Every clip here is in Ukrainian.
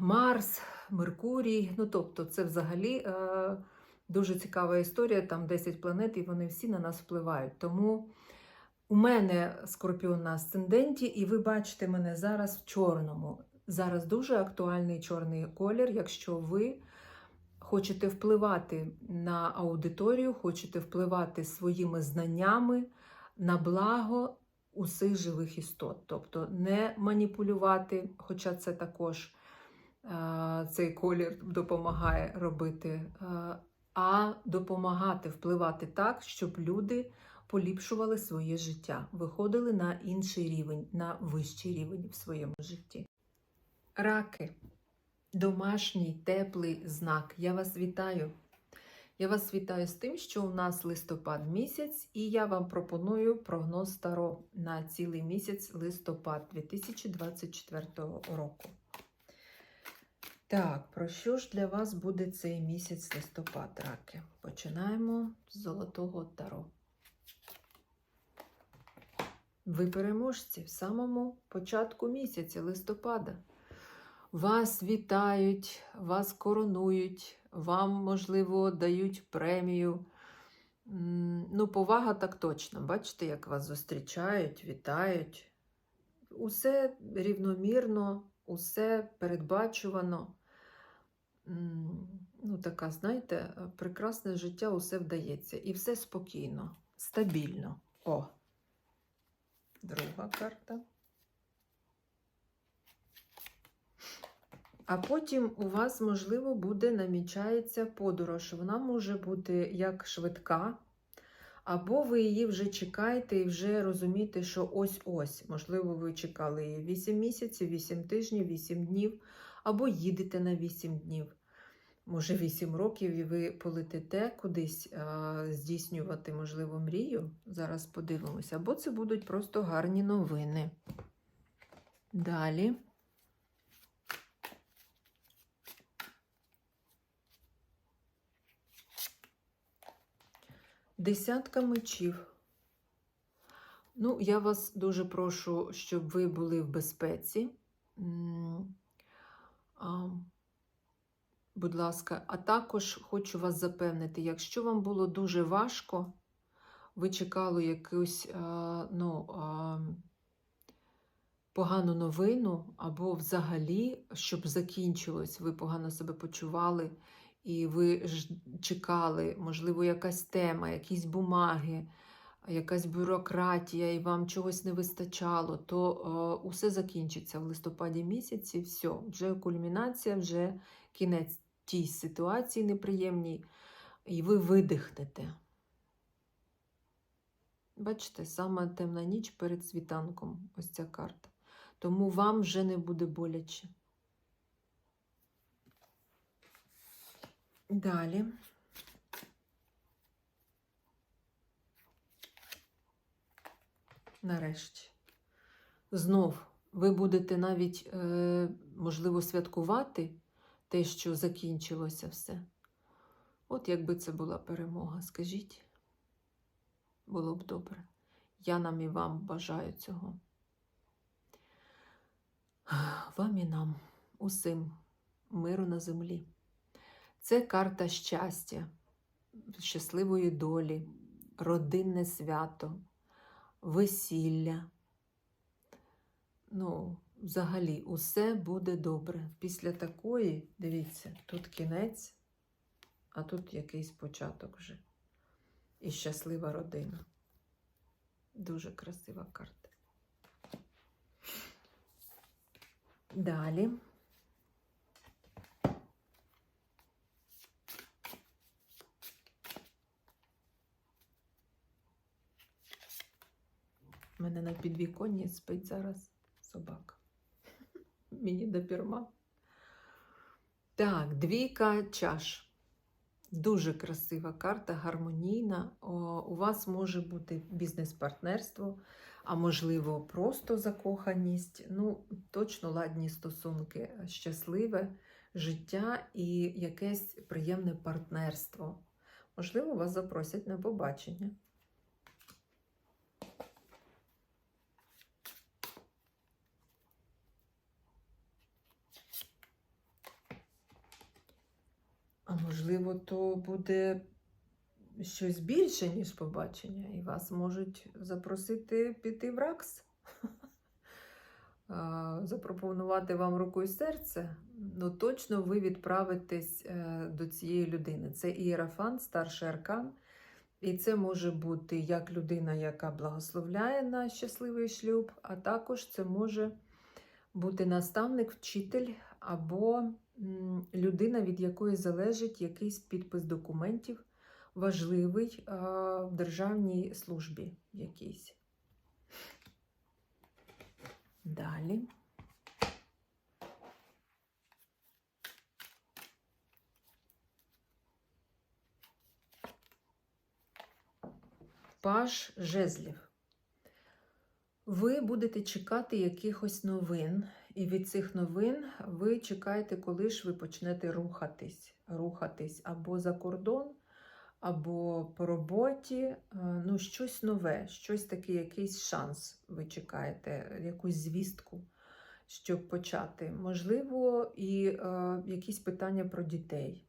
Марс, Меркурій. Ну, тобто, це взагалі дуже цікава історія. Там 10 планет, і вони всі на нас впливають. Тому у мене скорпіон на асценденті, і ви бачите мене зараз в чорному. Зараз дуже актуальний чорний колір, якщо ви хочете впливати на аудиторію, хочете впливати своїми знаннями на благо усіх живих істот. Тобто не маніпулювати, хоча це також е, цей колір допомагає робити, е, а допомагати впливати так, щоб люди поліпшували своє життя, виходили на інший рівень, на вищий рівень в своєму житті. Раки, домашній теплий знак. Я вас вітаю. Я вас вітаю з тим, що у нас листопад місяць, і я вам пропоную прогноз Таро на цілий місяць листопад 2024 року. Так, про що ж для вас буде цей місяць листопад, раки? Починаємо з золотого таро. Ви переможці в самому початку місяця листопада. Вас вітають, вас коронують, вам, можливо, дають премію. Ну, повага так точно. Бачите, як вас зустрічають, вітають. Усе рівномірно, усе передбачувано. Ну, така, знаєте, прекрасне життя, усе вдається. І все спокійно, стабільно. О! Друга карта. А потім у вас, можливо, буде намічається подорож. Вона може бути як швидка, або ви її вже чекаєте і вже розумієте, що ось-ось. Можливо, ви чекали її 8 місяців, 8 тижнів, 8 днів, або їдете на 8 днів. Може, 8 років, і ви полетите кудись а, здійснювати, можливо, мрію. Зараз подивимося. Або це будуть просто гарні новини. Далі. Десятка мечів. Ну, я вас дуже прошу, щоб ви були в безпеці. Будь ласка, а також хочу вас запевнити, якщо вам було дуже важко, ви чекали якусь ну, погану новину, або взагалі, щоб закінчилось, ви погано себе почували, і ви ж чекали, можливо, якась тема, якісь бумаги, якась бюрократія, і вам чогось не вистачало, то е, усе закінчиться в листопаді місяці. Все, вже кульмінація, вже кінець тій ситуації неприємній, і ви видихнете. Бачите, сама темна ніч перед світанком, ось ця карта. Тому вам вже не буде боляче. Далі. Нарешті. Знов ви будете навіть, е, можливо, святкувати те, що закінчилося все. От якби це була перемога, скажіть, було б добре. Я нам і вам бажаю цього. Вам і нам, усім миру на землі. Це карта щастя, щасливої долі, родинне свято, весілля. Ну, взагалі, усе буде добре. Після такої, дивіться, тут кінець, а тут якийсь початок вже. І щаслива родина. Дуже красива карта. Далі. У мене на підвіконні спить зараз собака. Мені допірма. Так, двійка чаш. Дуже красива карта, гармонійна. О, у вас може бути бізнес-партнерство, а можливо, просто закоханість. Ну, точно ладні стосунки, щасливе життя і якесь приємне партнерство. Можливо, вас запросять на побачення. А можливо, то буде щось більше, ніж побачення, і вас можуть запросити піти в РАКС, запропонувати вам руку і серце. Ну, точно ви відправитесь е, до цієї людини. Це ієрафант, старший аркан. І це може бути як людина, яка благословляє на щасливий шлюб, а також це може бути наставник, вчитель або людина, від якої залежить якийсь підпис документів, важливий в державній службі якійсь. Далі. Паж жезлів. Ви будете чекати якихось новин, і від цих новин ви чекаєте, коли ж ви почнете рухатись, рухатись або за кордон, або по роботі, е, ну, щось нове, щось таке, якийсь шанс ви чекаєте, якусь звістку, щоб почати. Можливо, і е, якісь питання про дітей.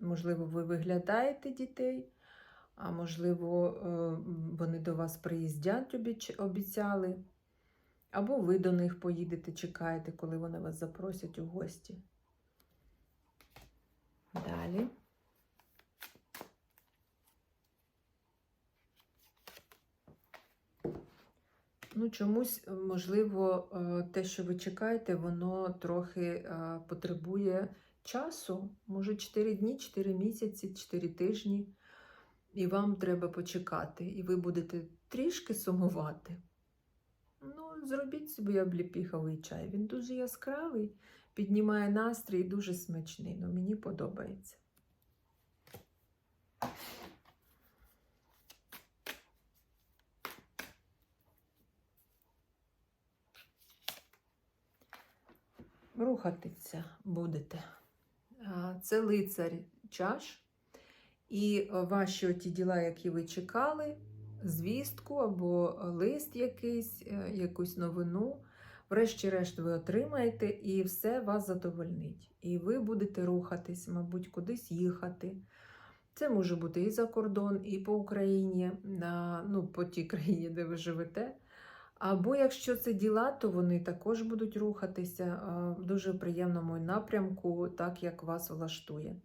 Можливо, ви виглядаєте дітей, а можливо, е, вони до вас приїздять, обіцяли. Або ви до них поїдете, чекаєте, коли вони вас запросять у гості. Далі. Ну, чомусь, е, можливо, е, те, що ви чекаєте, воно трохи е, потребує часу. Може, 4 дні, 4 місяці, 4 тижні. І вам треба почекати, і ви будете трішки сумувати. Ну, зробіть собі обліпіховий чай. Він дуже яскравий, піднімає настрій і дуже смачний. Ну, мені подобається. Рухатися будете. Це лицар чаш. І е, ваші оті діла, які ви чекали, звістку або лист якийсь, е, якусь новину, врешті-решт ви отримаєте, і все вас задовольнить. І ви будете рухатись, мабуть, кудись їхати. Це може бути і за кордон, і по Україні, на, ну, по тій країні, де ви живете. Або якщо це діла, то вони також будуть рухатися в дуже приємному напрямку, так як вас влаштує.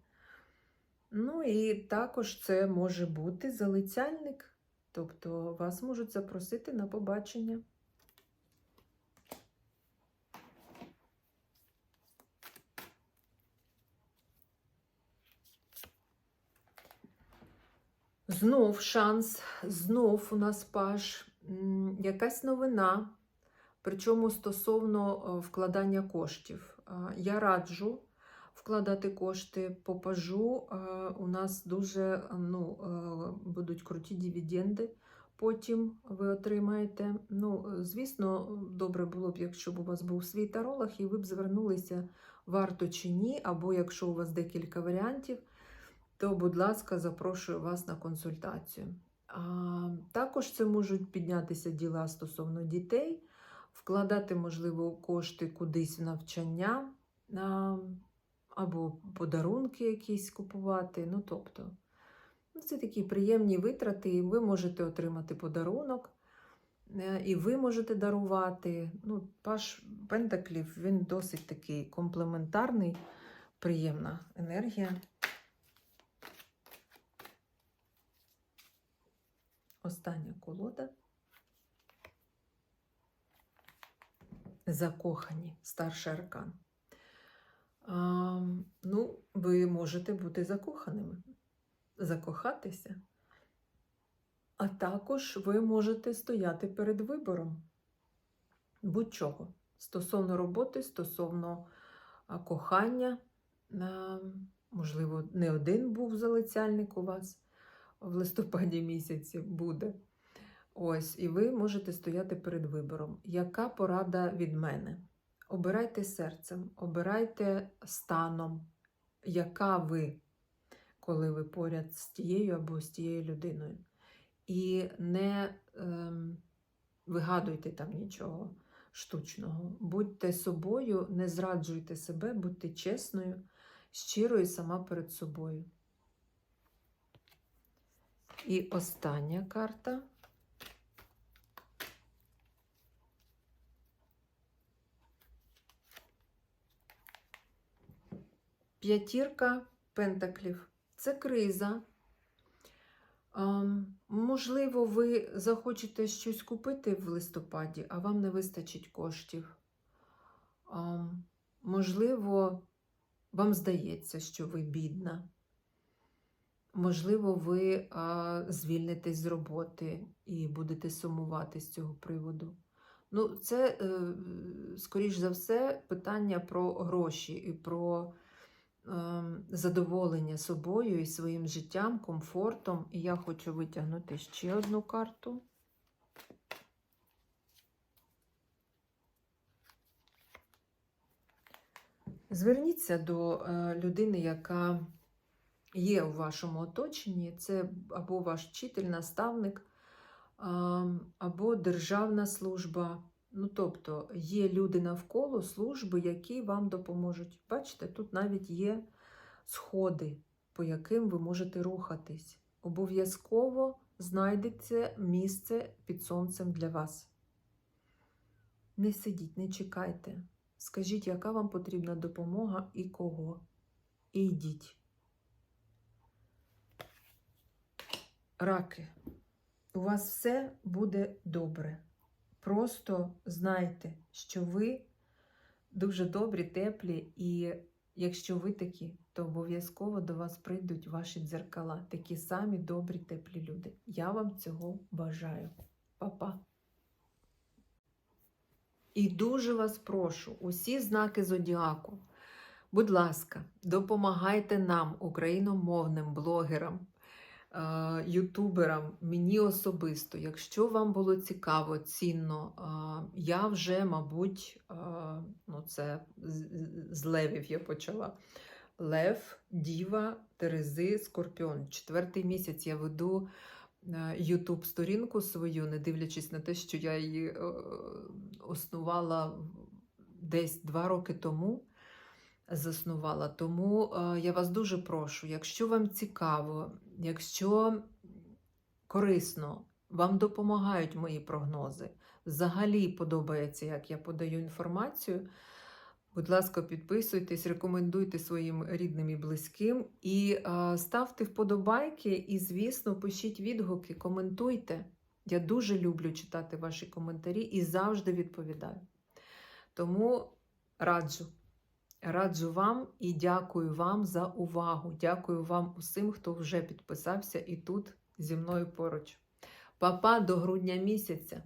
Ну і також це може бути залицяльник, тобто вас можуть запросити на побачення. Знов шанс, знов у нас паш, м, якась новина, причому стосовно е, вкладання коштів. Я раджу вкладати кошти по пажу. У нас дуже ну, будуть круті дивіденди. Потім ви отримаєте. Ну, звісно, добре було б, якщо б у вас був свій таролог, і ви б звернулися варто чи ні, або якщо у вас декілька варіантів, то, будь ласка, запрошую вас на консультацію. А, також це можуть піднятися діла стосовно дітей, вкладати, можливо, кошти кудись в навчання, а, або подарунки якісь купувати. Ну, тобто, ну, це такі приємні витрати, і ви можете отримати подарунок, е, і ви можете дарувати. Ну, Паш Пентаклів він досить такий комплементарний, приємна енергія. Остання колода. Закохані, старший аркан. Ну, ви можете бути закоханими, закохатися. А також ви можете стояти перед вибором будь-чого. Стосовно роботи, стосовно кохання. Можливо, не один був залицяльник у вас в листопаді місяці буде. Ось, і ви можете стояти перед вибором. Яка порада від мене? Обирайте серцем, обирайте станом, яка ви, коли ви поряд з тією або з тією людиною. І не ем, вигадуйте там нічого штучного. Будьте собою, не зраджуйте себе, будьте чесною, щирою сама перед собою. І остання карта. П'ятірка пентаклів. Це криза. Ем, можливо, ви захочете щось купити в листопаді, а вам не вистачить коштів. Ем, можливо, вам здається, що ви бідна. Можливо, ви звільнитесь з роботи і будете сумувати з цього приводу. Ну, це, е, скоріш за все, питання про гроші і про задоволення собою і своїм життям, комфортом. І я хочу витягнути ще одну карту. Зверніться до е, людини, яка є у вашому оточенні, це або ваш вчитель, наставник, або державна служба. Ну, тобто є люди навколо служби, які вам допоможуть. Бачите, тут навіть є сходи, по яким ви можете рухатись. Обов'язково знайдеться місце під сонцем для вас. Не сидіть, не чекайте. Скажіть, яка вам потрібна допомога і кого. І йдіть. Раки, у вас все буде добре. Просто знайте, що ви дуже добрі, теплі, і якщо ви такі, то обов'язково до вас прийдуть ваші дзеркала, такі самі добрі, теплі люди. Я вам цього бажаю. Па-па! І дуже вас прошу, усі знаки зодіаку. Будь ласка, допомагайте нам, україномовним блогерам, ютуберам, мені особисто. Якщо вам було цікаво, цінно, е, я вже, мабуть, е, ну це з- левів я почала. Лев, Діва, Терези, Скорпіон. Четвертий місяць я веду Ютуб сторінку свою, не дивлячись на те, що я її е, основала десь два роки тому. Заснувала. Тому е, я вас дуже прошу, якщо вам цікаво, якщо корисно, вам допомагають мої прогнози, взагалі подобається, як я подаю інформацію. Будь ласка, підписуйтесь, рекомендуйте своїм рідним і близьким і е, ставте вподобайки, і, звісно, пишіть відгуки, коментуйте. Я дуже люблю читати ваші коментарі і завжди відповідаю. Тому раджу. Раджу вам і дякую вам за увагу. Дякую вам усім, хто вже підписався і тут зі мною поруч. Папа, -па, до грудня місяця!